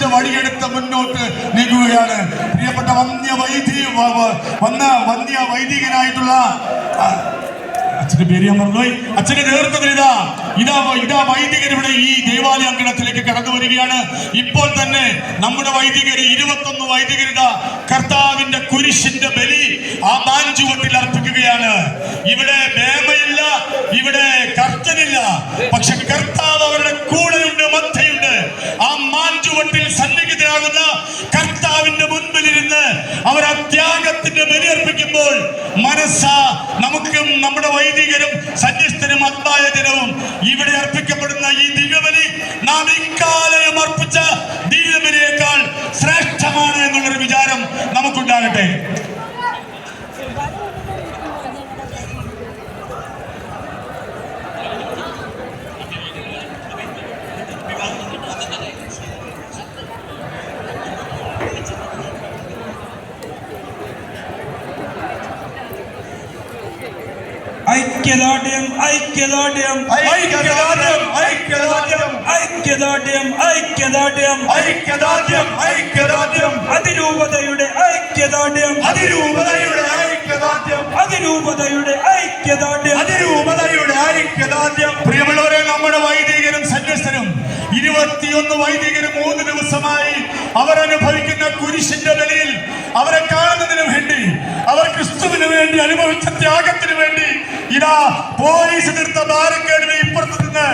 കുരിശിന്റെ വഴിയെടുത്ത് മുന്നോട്ട് നീങ്ങുകയാണ്. പ്രിയപ്പെട്ട വന്യ വൈദി വന്ന വന്യ വൈദികനായിട്ടുള്ള അച്ഛന്റെ പേര് ഞാൻ മറന്നുപോയി. അച്ഛന്റെ നേതൃത്വത്തിൽ ഇതാ ഇതാ ഇതാ വൈദികർ ഇവിടെ ഈ ദേവാലയ അങ്കണത്തിലേക്ക് കടന്നു വരികയാണ്. ഇപ്പോൾ തന്നെ നമ്മുടെ വൈദികർ ഇരുപത്തൊന്ന് വൈദികരുടെ കർത്താവിന്റെ കുരിശിന്റെ ബലി ആ മാഞ്ചുവട്ടിൽ അർപ്പിക്കുകയാണ്. ഇവിടെ ബേമയില്ല ഇവിടെ കർത്തനില്ല പക്ഷെ കർത്താവ് അവരുടെ കൂടെയുണ്ട് മനസ്സ നമുക്കും നമ്മുടെ വൈദികരും സന്യസ്തരും അത്തായ ദിനവും ഇവിടെ അർപ്പിക്കപ്പെടുന്ന ഈ ദിവ്യബലി നാം ഇക്കാലയം ഐക്യദാർഢ്യം ഐക്യദാർഢ്യം ഐക്യദാർഢ്യം ഐക്യദാർഢ്യം ഐക്യദാർഢ്യം ഐക്യദാർഢ്യം. ഐക്യദാർഢ്യം ഐക്യദാർഢ്യം. അതിരൂപതയുടെ ഐക്യദാർഢ്യം. അതിരൂപതയുടെ ഐക്യദാർഢ്യം. അതിരൂപതയുടെ ഐക്യദാർഢ്യം. അതിരൂപതയുടെ ഐക്യദാർഢ്യം. പ്രിയമുള്ളവരെ നമ്മുടെ വൈദികരും സന്യസ്തരും ഇരുപത്തിയൊന്ന് വൈദികരും മൂന്ന് ദിവസമായി അവരനുഭവിക്കുന്ന കുരിശിന്റെ നിലയിൽ അവരെ കാണുന്നതിനു വേണ്ടി അവർ ക്രിസ്തുവിന് വേണ്ടി അനുഭവിച്ച ത്യാഗത്തിന് വേണ്ടി ഇതാ പോലീസ് നിർത്ത ബാരക്കേടിന് ഇപ്പുറത്ത് നിന്ന്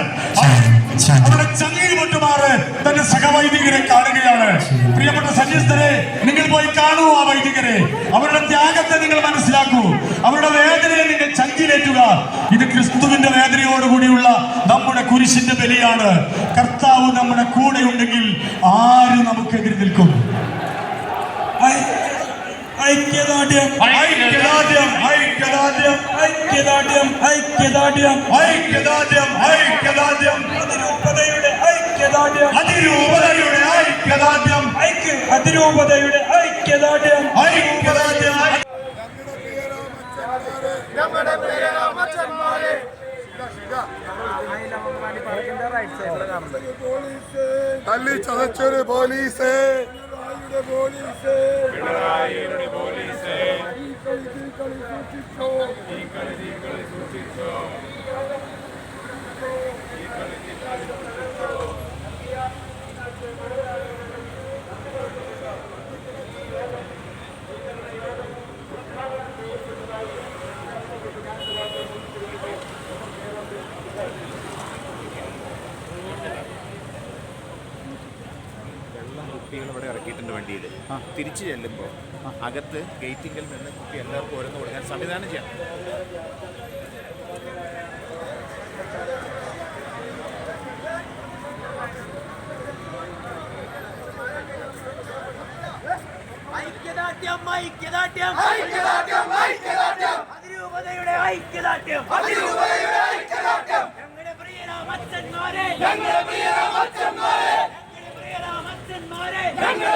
അവരുടെ ചങ്ങി പൊട്ടുമാറ് തന്റെ സഹവൈദികരെ കാണുകയാണ്. പ്രിയപ്പെട്ട സന്യസ്തരെ നിങ്ങൾ പോയി കാണൂ ആ വൈദികരെ. അവരുടെ ത്യാഗത്തെ നിങ്ങൾ മനസ്സിലാക്കൂ. അവരുടെ വേദനയെ നിങ്ങൾ ചങ്കിലേറ്റുക. ഇത് ക്രിസ്തുവിന്റെ വേദനയോടുകൂടിയുള്ള നമ്മുടെ കുരിശിന്റെ ബലിയാണ്. കർത്താവ് നമ്മുടെ കൂടെ ഉണ്ടെങ്കിൽ ആര് നമുക്കെതിരെ നിൽക്കും? ഐക്യദാർഢ്യം. ഐക്യദാർഢ്യം. ഐക്യദാർഢ്യം. ഐക്യദാർഢ്യം ഐക്യദാർഢ്യം ഐക്യദാർഢ്യം ഐക്യദാർഢ്യം അതിരൂപതയുടെ ഐക്യദാർഢ്യം അതിരൂപതയുടെ ഐക്യദാർഢ്യം ഐക്യ അതിരൂപതയുടെ ഐക്യദാർഢ്യം ഐക്യദാർഢ്യം തല്ലി ചതച്ചൊരു പോലീസ് ಸೂಚಿಸೋ ಈ ಕಡೆ ಈ ಕಡೆ ಸೂಚಿಸೋ ഇറക്കിയിട്ടുണ്ട് വണ്ടിയിൽ. തിരിച്ചു ചെല്ലുമ്പോൾ അകത്ത് ഗേറ്റിങ്കിൽ നിന്ന് കുട്ടി എല്ലാവർക്കും ഓരോന്ന് കൊടുക്കാൻ സംവിധാനം ചെയ്യണം ഐക്യദാർഢ്യം ഐക്യദാർഢ്യം. ഐക്യദാർഢ്യം ഐക്യദാർഢ്യം. അതിരൂപതയുടെ ഐക്യദാർഢ്യം. അതിരൂപതയുടെ ഐക്യദാർഢ്യം. ഞങ്ങളുടെ പ്രിയരാമച്ചന്മാരെ. ഞങ്ങളുടെ പ്രിയരാമച്ചന്മാരെ. ഞങ്ങളുടെ പ്രിയരാമച്ചന്മാരെ. ഞങ്ങളുടെ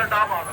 先打好了。